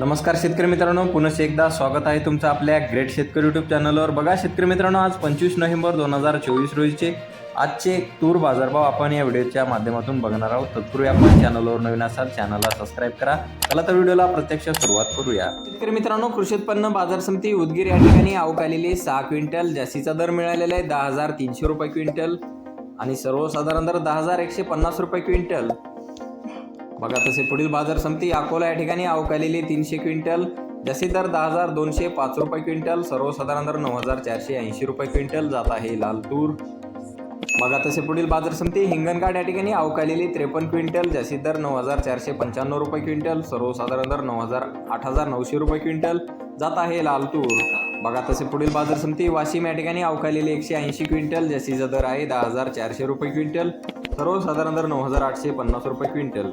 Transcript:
नमस्कार शेतकरी मित्रांनो पुन्हा एकदा स्वागत आहे तुमचं आपल्या ग्रेट शेतकरी यूट्यूब चॅनलवर बघा शेतकरी मित्रांनो आज पंचवीस नोव्हेंबर दोन हजार चोवीस रोजीचे आजचे तूर बाजारभाव आपण या व्हिडिओच्या माध्यमातून बघणार आहोत. तत्पूर्वी आपण चॅनलवर नवीन असाल चॅनलला सबस्क्राईब करा. चला तर व्हिडिओला प्रत्यक्ष सुरुवात करूया. शेतकरी मित्रांनो कृषी उत्पन्न बाजार समिती उदगीर या ठिकाणी आवक आलेली सहा क्विंटल जास्तीचा दर मिळालेला आहे. दहा हजार तीनशे रुपये क्विंटल आणि सर्वसाधारण दर दहा हजार एकशे पन्नास रुपये क्विंटल. बघा तसे पुढील बाजार समिती अकोला या ठिकाणी अवकालेली तीनशे क्विंटल जसे दर दहा हजार दोनशे पाच रुपये क्विंटल सर्वसाधारण दर नऊ हजार चारशे ऐंशी रुपये क्विंटल जात आहे लाल तूर. बघा तसे पुढील बाजार समिती हिंगणघाट या ठिकाणी अवकालेली त्रेपन्न क्विंटल जसे दर नऊ हजार चारशे पंच्याण्णव रुपये क्विंटल सर्वसाधारण दर नऊ हजार आठ हजार नऊशे रुपये क्विंटल जात आहे लाल तूर. बघा तसे पुढील बाजार समिती वाशिम या ठिकाणी अवकालेली एकशे ऐंशी क्विंटल जास्तीचा दर आहे दहा हजार चारशे रुपये क्विंटल सर्वसाधारण दर नऊ हजार आठशे पन्नास रुपये क्विंटल.